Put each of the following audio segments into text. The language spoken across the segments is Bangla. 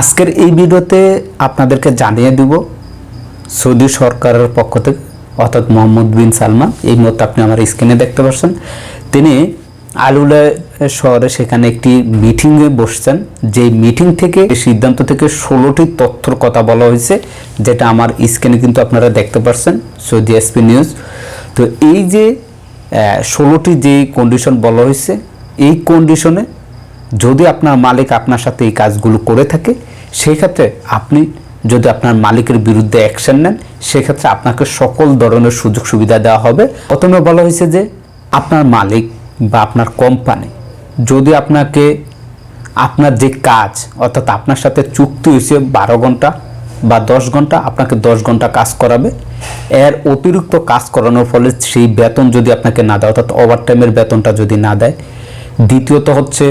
আজকের এই ভিডিওতে আপনাদেরকে জানিয়ে দিব, সৌদি সরকারের পক্ষ থেকে, অর্থাৎ মোহাম্মদ বিন সালমান, এই মুহূর্তে আপনি আমার স্ক্রিনে দেখতে পাচ্ছেন, তিনি আলুলা শহরে সেখানে একটি মিটিংয়ে বসছেন যে মিটিং থেকে সিদ্ধান্ত থেকে ষোলোটি তথ্যর কথা বলা হয়েছে, যেটা আমার স্ক্রিনে কিন্তু আপনারা দেখতে পাচ্ছেন, সৌদি এসপি নিউজ তো এই যে ষোলোটি যে কন্ডিশন বলা হয়েছে, এই কন্ডিশনে যদি আপনার মালিক আপনার সাথে এই কাজগুলো করে থাকে সেক্ষেত্রে আপনি যদি আপনার মালিকের বিরুদ্ধে অ্যাকশন নেন সেক্ষেত্রে আপনাকে সকল ধরনের সুযোগ সুবিধা দেওয়া হবে। প্রথমে বলা হয়েছে যে আপনার মালিক বা আপনার কোম্পানি যদি আপনাকে আপনার যে কাজ, অর্থাৎ আপনার সাথে চুক্তি হয়েছে বারো ঘণ্টা বা দশ ঘণ্টা, আপনাকে দশ ঘণ্টা কাজ করাবে। এর অতিরিক্ত কাজ করানোর ফলে সেই বেতন যদি আপনাকে না দেয়, অর্থাৎ ওভারটাইমের বেতনটা যদি না দেয়। দ্বিতীয়ত হচ্ছে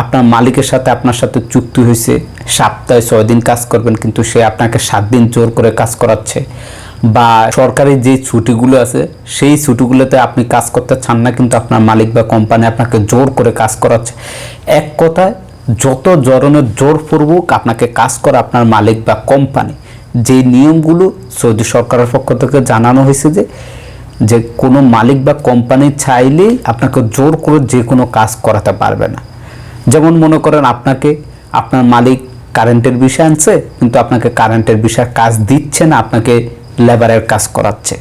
আপনার মালিকের সাথে আপনার সাথে চুক্তি হয়েছে, সপ্তাহে ছয় দিন কাজ করবেন, কিন্তু সে আপনাকে সাত দিন জোর করে কাজ করাচ্ছে। বা সরকারি যে ছুটিগুলো আছে, সেই ছুটিগুলোতে আপনি কাজ করতে চান না, কিন্তু আপনার মালিক বা কোম্পানি আপনাকে জোর করে কাজ করাচ্ছে। এক কথায়, যত ধরনের জোরপূর্বক আপনাকে কাজ করে আপনার মালিক বা কোম্পানি, যে নিয়মগুলো সৌদি সরকারের পক্ষ থেকে জানানো হয়েছে যে যে কোনো মালিক বা কোম্পানি চাইলেই আপনাকে জোর করে যে কোনো কাজ করাতে পারবে না। যেমন মনে করেন আপনাকে, আপনার মালিক কারেন্টের বিষয় আনছে, কিন্তু আপনাকে কারেন্টের বিষয়ে কাজ দিচ্ছে না, আপনাকে লেবারের কাজ করাচ্ছে,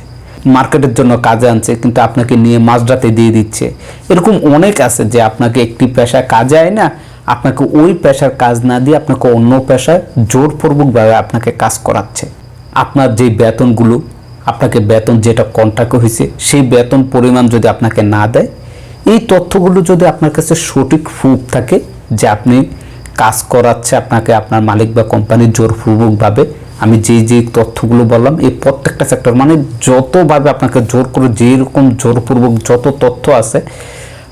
মার্কেটের জন্য কাজে আনছে, কিন্তু আপনাকে নিয়ে মাঝরাতে দিয়ে দিচ্ছে। এরকম অনেক আছে যে আপনাকে একটি পেশায় কাজে আয় না, আপনাকে ওই পেশার কাজ না দিয়ে আপনাকে অন্য পেশায় জোরপূর্বকভাবে আপনাকে কাজ করাচ্ছে। আপনার যে বেতনগুলো, আপনাকে বেতন যেটা কন্ট্রাক্ট হয়েছে সেই বেতন পরিমাণ যদি আপনাকে না দেয় এই তথ্যগুলো যদি আপনার কাছে সঠিক প্রুফ থাকে যে আপনি কাজ করাচ্ছে আপনাকে আপনার মালিক বা কোম্পানির জোরপূর্বকভাবে আমি যে যে তথ্যগুলো বললাম, এই প্রত্যেকটা সেক্টর মানে যতভাবে আপনাকে জোর করে যেরকম জোরপূর্বক যত তথ্য আছে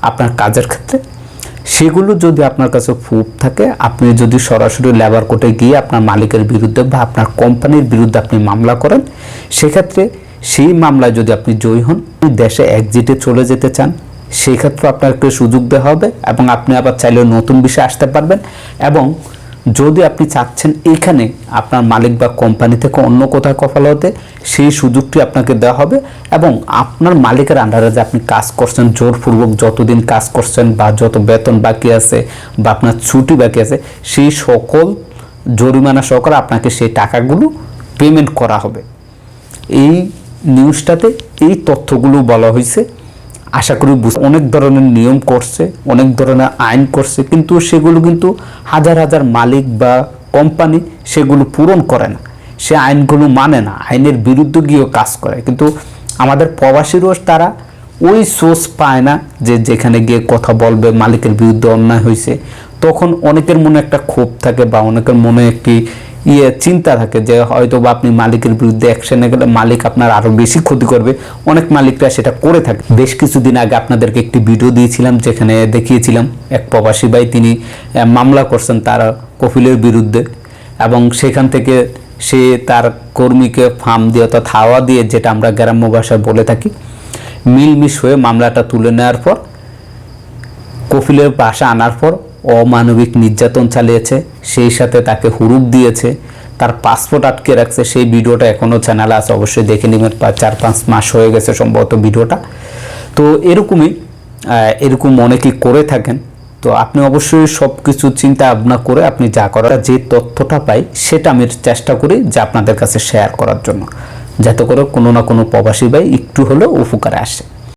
আপনার কাজের ক্ষেত্রে, সেগুলো যদি আপনার কাছে প্রুফ থাকে, আপনি যদি সরাসরি লেবার কোর্টে গিয়ে আপনার মালিকের বিরুদ্ধে বা আপনার কোম্পানির বিরুদ্ধে আপনি মামলা করেন, সেক্ষেত্রে সেই মামলায় যদি আপনি জয়ী হন দেশে একজিটে চলে যেতে চান সেই ক্ষেত্রে আপনাকে সুযোগ দেওয়া হবে এবং আপনি আবার চাইলেও নতুন বিষয়ে আসতে পারবেন এবং যদি আপনি চাচ্ছেন এখানে আপনার মালিক বা কোম্পানি থেকে অন্য কোথাও কফাল হতে, সেই সুযোগটি আপনাকে দেওয়া হবে এবং আপনার মালিকের আন্ডারে যে আপনি কাজ করছেন, জোরপূর্বক যতদিন কাজ করছেন বা যত বেতন বাকি আছে বা আপনার ছুটি বাকি আছে, সেই সকল জরিমানা সহকারে আপনাকে সেই টাকাগুলো পেমেন্ট করা হবে। এই নিউজটাতে এই তথ্যগুলো বলা হয়েছে। আশা করি অনেক ধরনের নিয়ম করছে, অনেক ধরনের আইন করছে, কিন্তু সেগুলো কিন্তু হাজার হাজার মালিক বা কোম্পানি সেগুলো পূরণ করে না। সে আইনগুলো মানে না, আইনের বিরুদ্ধে গিয়েও কাজ করে। কিন্তু আমাদের প্রবাসীরও তারা ওই সোর্স পায় না যে যেখানে গিয়ে কথা বলবে, মালিকের বিরুদ্ধে অন্যায় হয়েছে তখন অনেকের মনে একটা ক্ষোভ থাকে বা অনেকের মনে একটি ইয়ে চিন্তা থাকে যে হয়তো বা আপনি মালিকের বিরুদ্ধে অ্যাকশনে গেলে মালিক আপনার আরও বেশি ক্ষতি করবে। অনেক মালিকরা সেটা করে থাকে। বেশ কিছুদিন আগে আপনাদেরকে একটি ভিডিও দিয়েছিলাম, যেখানে দেখিয়েছিলাম এক প্রবাসী ভাই, তিনি মামলা করছেন তার কপিলের বিরুদ্ধে এবং সেখান থেকে সে তার কর্মীকে ফার্ম দিয়ে অর্থাৎ হাওয়া দিয়ে, যেটা আমরা গ্রাম্য ভাষায় বলে থাকি, মিলমিশ হয়ে মামলাটা তুলে নেওয়ার পর, কফিলের বাসা আনার পর অমানবিক নির্যাতন চালিয়েছে, সেই সাথে তাকে হুরুপ দিয়েছে, তার পাসপোর্ট আটকে রাখছে, সেই ভিডিওটা এখনও চ্যানেলে আছে, অবশ্যই দেখে নেবেন চার, পাঁচ মাস হয়ে গেছে সম্ভবত ভিডিওটা। তো এরকমই এরকম অনেকেই করে থাকেন, তো আপনি অবশ্যই সব কিছু চিন্তা ভাবনা করে আপনি যা করার, যে তথ্যটা পাই, সেটা আমি চেষ্টা করি যে আপনাদের কাছে শেয়ার করার জন্য। যাতে করে কোনো না কোনো প্রবাসী ভাই একটু হলেও উপকারে আসে।